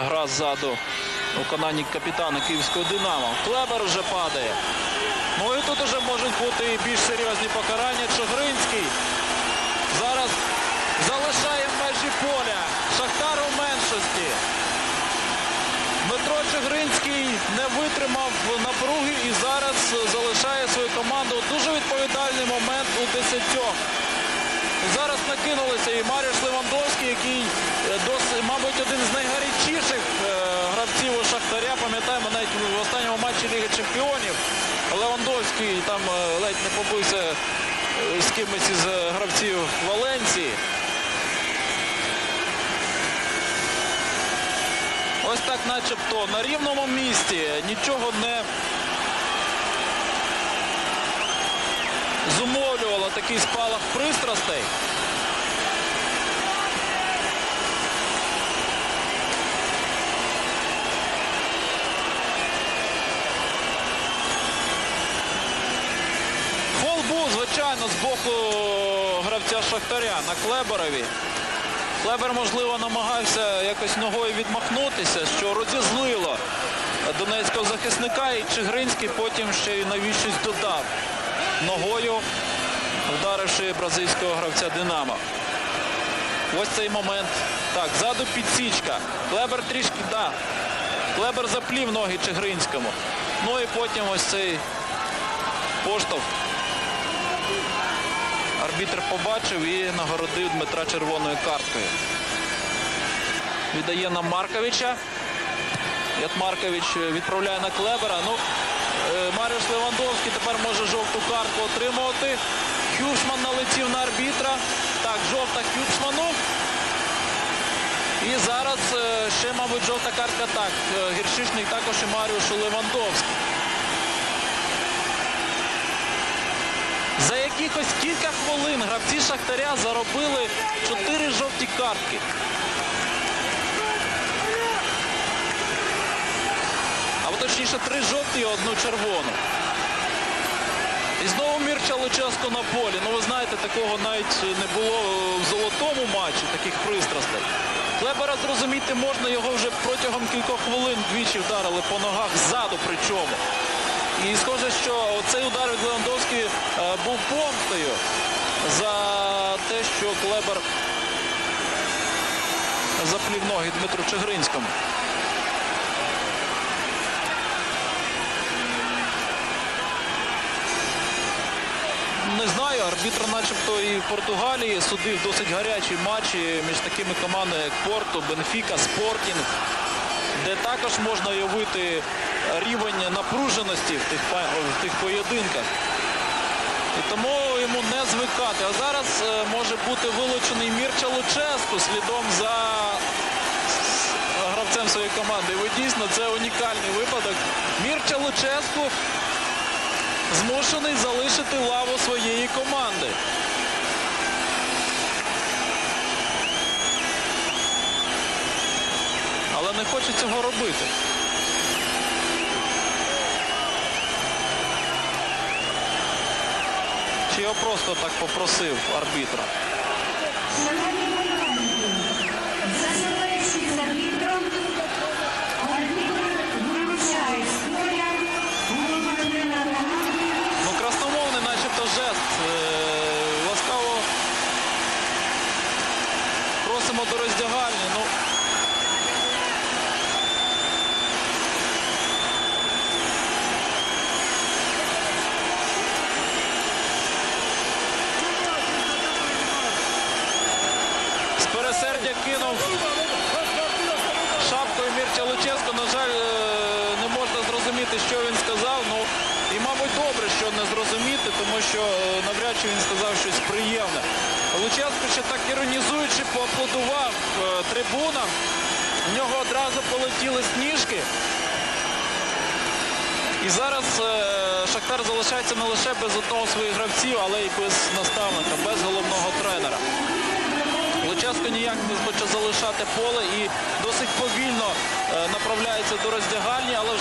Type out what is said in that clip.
гра ззаду у виконанні капітана Київського Динамо. Клебер вже падає. Ну і тут вже можуть бути і більш серйозні покарання. Чогринський зараз залишає межі поля. Шахтар у меншості. Дмитро Чигринський не витримав напруги і зараз залишає свою команду. Дуже відповідальний момент у десятьох. Зараз накинулися і Маріш Левандовський, який е, досить, мабуть, один з найгарячіших е, гравців у Шахтаря. Пам'ятаємо навіть в останньому матчі Ліги Чемпіонів. Левандовський там е, ледь не побився е, з кимось із е, гравців Валенції. Ось так начебто на рівному місці нічого не зумовлювало такий спалах пристрастей. Фол був, звичайно, з боку гравця Шахтаря на Клеберові. Клебер, можливо, намагався якось ногою відмахнутися, що розізлило донецького захисника. І Чигринський потім ще й навіщось додав ногою, вдаривши бразильського гравця Динамо. Ось цей момент. Так, ззаду підсічка. Клебер трішки, да. Клебер заплів ноги Чигринському. Ну і потім ось цей поштовх. Арбітр побачив і нагородив Дмитра червоною карткою. Віддає на Марковича. Як Маркович відправляє на Клебера. Ну, е, Маріуш Левандовський тепер може жовту картку отримувати. Хюшман налетів на арбітра. Так, жовта Хюшману. І зараз е, ще, мабуть, жовта картка так. е, Гіршишник також і Маріушу Левандовський. За якихось кілька хвилин Шахтаря заробили 4 жовті картки. Або точніше три жовті і одну червону. І знову Мірча Луческо на полі. Ну ви знаєте, такого навіть не було в золотому матчі, таких пристрастей. Клебера зрозуміти можна, його вже протягом кількох хвилин двічі вдарили по ногах ззаду причому. І схоже, що цей удар від Левандовський е, був помстою за те, що Клебер заплів ноги Дмитру Чигринському. Не знаю, арбітр начебто і в Португалії судив досить гарячі матчі між такими командами, як Порту, Бенфіка, Спортінг, де також можна уявити рівень напруженості в тих, в тих поєдинках. І тому йому не звикати. А зараз е, може бути вилучений Мірча Луческу слідом за гравцем своєї команди. І дійсно це унікальний випадок. Мірча Луческу змушений залишити лаву своєї команди. Але не хоче цього робити. Чи його просто так попросив арбітра? Засилаючи з арбітром, арбітр вилучає з поля головного команди Ну, красномовний, начебто, жест. Е, ласкаво просимо до роздягальні. Ну, з пересердя кинув шапкою Мірча Луческо. На жаль, е, не можна зрозуміти, що він сказав. Ну, і, мабуть, добре, що не зрозуміти, тому що е, навряд чи він сказав щось приємне. Луческо ще так іронізуючи, поаплодував е, трибунам. В нього одразу полетіли сніжки. І зараз Шахтар залишається не лише без одного своїх гравців, але й без наставника, без головного тренера. Лучаско ніяк не хоче залишати поле і досить повільно е, направляється до роздягальні, але